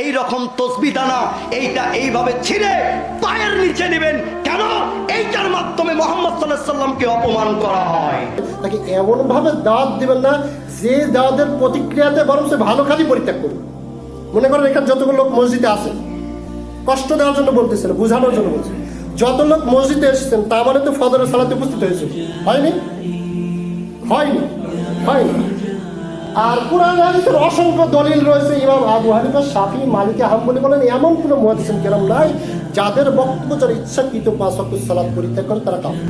এই রকম তসবি দানা এইটা এইভাবে ছিঁড়ে পায়ের নিচে নেবেন। কেন? এইটার মাধ্যমে মোহাম্মদ সাল্লাহ সাল্লামকে অপমান করা হয়। তাকে এমন ভাবে দাওয়াত দিবেন না, যে দাওয়াতের প্রতিক্রিয়াতে বরং সে ভালো খালি পরিত্যাগ করবে। মনে করেন এখানে যতগুলো লোক মসজিদে আছে, কষ্ট দেওয়ার জন্য বলতেছেন, বোঝানোর জন্য বলছে যত লোক মসজিদে এসেছেন তা মানে তো ফদরের সালাতে উপস্থিত হয়েছে। হয়নি? হয়নি? হয়নি। আর কোরআন হাদিসের অসংখ্য দলিল রয়েছে। ইমাম আবু হানিফা শাফি, মালিকে হাম্বলি বলেন, এমন কোনো মুহাদ্দিসিন কেরাম নাই যাদের বক্তব্য যারা ইচ্ছাকৃত পাঁচ ওয়াক্ত সালাত পরিত্যাগ করে, তারা কাফের।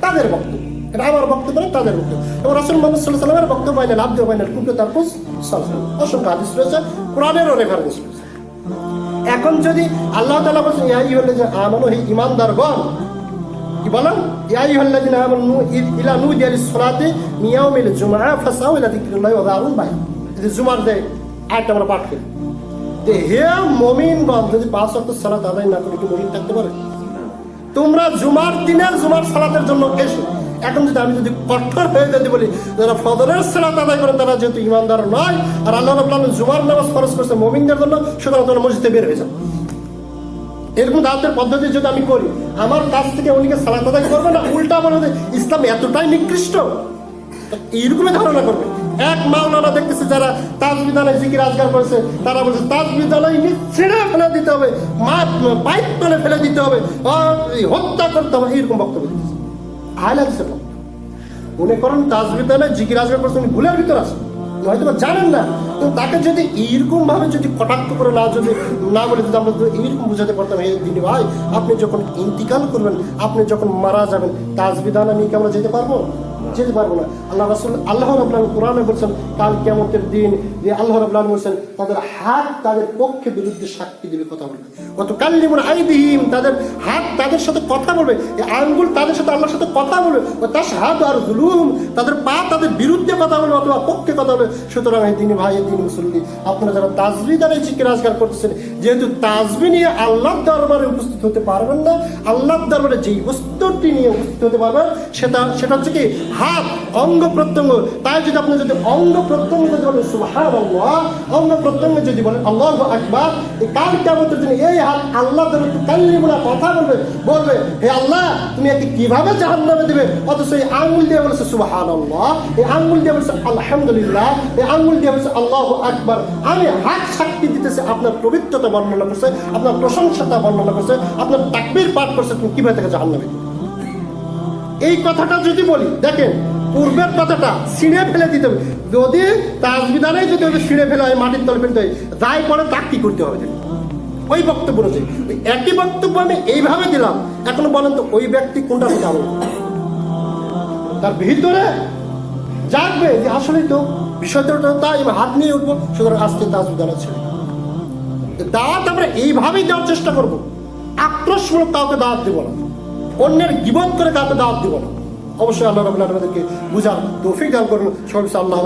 তাদের বক্তব্য। এটা আমার বক্তব্য না, তাদের বক্তব্য। এবং রাসূল মুহাম্মদ সাল্লাল্লাহু আলাইহি ওয়াসাল্লামের বক্তব্য বাইনাল আব্দু ওয়া বাইনাল কুফরি তারকুস সালাত অসংখ্য হাদিস রয়েছে, কোরআনেরও রেফারেন্স এখন যদি আল্লাহ তাআলা বলেন, ইয়া আইয়ুহাল্লাযিনা আমানু, হে ঈমানদারগণ কি বলেন ইলা ওয়া যারুল বাই যদি জুমার আমরা পাঠ হে না থাকতে পারে? তোমরা জুমার দিনের জুমার সালাতের জন্য এসো। এখন যদি আমি যদি কঠোর হয়ে যদি বলি, যারা ফজরের সালাত আদায় করেন, তারা যেহেতু ইমানদার নয়, আর আল্লাহ জুমার নামাজ ফরজ করছে মমিনদের জন্য, সুতরাং মসজিদে বের হয়ে যাও। এরকম দাওয়াতের পদ্ধতি যদি আমি করি, আমার কাছ থেকে উনিকে সালাত করবে না? উল্টা বলে ইসলাম এতটাই নিকৃষ্ট। এইরকমই ধারণা করবে। এক মাওলানা দেখতেছে যারা তাজ বিদ্যালয় জিকির আজগার করেছে, তারা বলছে তাজ বিদ্যালয় ছেড়ে ফেলে দিতে হবে মা পাইপ তলে ফেলে দিতে হবে হত্যা করতে হবে। এইরকম বক্তব্য দিতেছে। হাদিসের বক্তব্য। মনে করেন তাজ বিদ্যালয় জিকির আজগার করছে, উনি ভুলের ভিতর আছে হয়তো বা জানেন না, তো তাকে যদি এইরকম ভাবে যদি কটাক্ষ করে না যদি, না বলে যদি আমরা এইরকম বুঝাতে পারতাম হে দিদি ভাই, আপনি যখন ইন্তিকাল করবেন, আপনি যখন মারা যাবেন, তাজ বিধান নিয়ে কি আমরা যেতে পারব? যেতে পারব না। আল্লাহ রাসুল, আল্লাহ রবুল্লাহ কোরআনে বলছেন, কাল কেমতের দিন যে আল্লাহ রবুল্লাহ বলছেন, তাদের হাত তাদের পক্ষে বিরুদ্ধে সাক্ষী দিবে কথা বলবে। কত কাল্লিমুন আইদিহিম, তাদের হাত তাদের সাথে কথা বলবে। এই আঙ্গুল তাদের সাথে আল্লাহর সাথে কথা বলবে। তার হাত আর জুলুম তাদের পা তাদের বিরুদ্ধে কথা বলবে অথবা পক্ষে কথা বলবে সুতরাং এই দিনী ভাই দিনী মুসল্লি, আপনারা যারা তাজবি দ্বারা এই চিকে রাজগার করতেছেন, যেহেতু তাজবি নিয়ে আল্লাহর দরবারে উপস্থিত হতে পারবেন না আল্লাহ দরবারে যেই বস্তুটি নিয়ে উপস্থিত হতে পারবেন, সেটা সেটা হচ্ছে কি, হাত, অঙ্গ প্রত্যঙ্গ। তাই যদি আপনি যদি অঙ্গ প্রত্যঙ্গ যদি বলেন সুবহান অঙ্গ প্রত্যঙ্গ যদি বলেন, আল্লাহ আকবার, এই কাল জন্য এই হাত আল্লাহ কাল্লিমুনা কথা বলবে বলবে, হে আল্লাহ তুমি একে কীভাবে জাহান্নামে দিবে? অথচ এই আঙ্গুল দিয়ে বলেছে সুবহান এই আঙ্গুল দিয়ে বলেছে, আলহামদুলিল্লাহ। এই আঙ্গুল দিয়ে বলেছে, আল্লাহ আকবার। আমি হাত সাক্ষী দিতেছে, আপনার পবিত্রতা বর্ণনা করছে, আপনার প্রশংসতা বর্ণনা করছে, আপনার তাকবির পাঠ করছে, তুমি কীভাবে থেকে জাহান্নামে দিবে? এই কথাটা যদি বলি, দেখেন, পূর্বের কথাটা ছিঁড়ে ফেলে দিতে হবে। যদি তাজবিদানে যদি ছিঁড়ে ফেলে হয়, মাটির তলে ফেলতে হয়, যাই পরে তাক কি করতে হবে। ওই বক্তব্য অনুযায়ী ওই একই বক্তব্য আমি এইভাবে দিলাম। এখন বলেন তো, ওই ব্যক্তি কোনটা যাব তার ভিতরে জাগবে যে আসলেই তো বিষয়টা তাই আমি হাত নিয়ে উঠবো। সুতরাং আজকে তাজবিদানা ছেড়ে দাওয়াত আমরা এইভাবেই দেওয়ার চেষ্টা করব। আক্রোশমূলক কাউকে দাওয়াত দিব না। অন্যের গিবত করে কাউকে দাওয়াত দিব না। অবশ্যই আল্লাহ রবুল্লাহ বুঝার তৌফিক দান করুন। সব আল্লাহ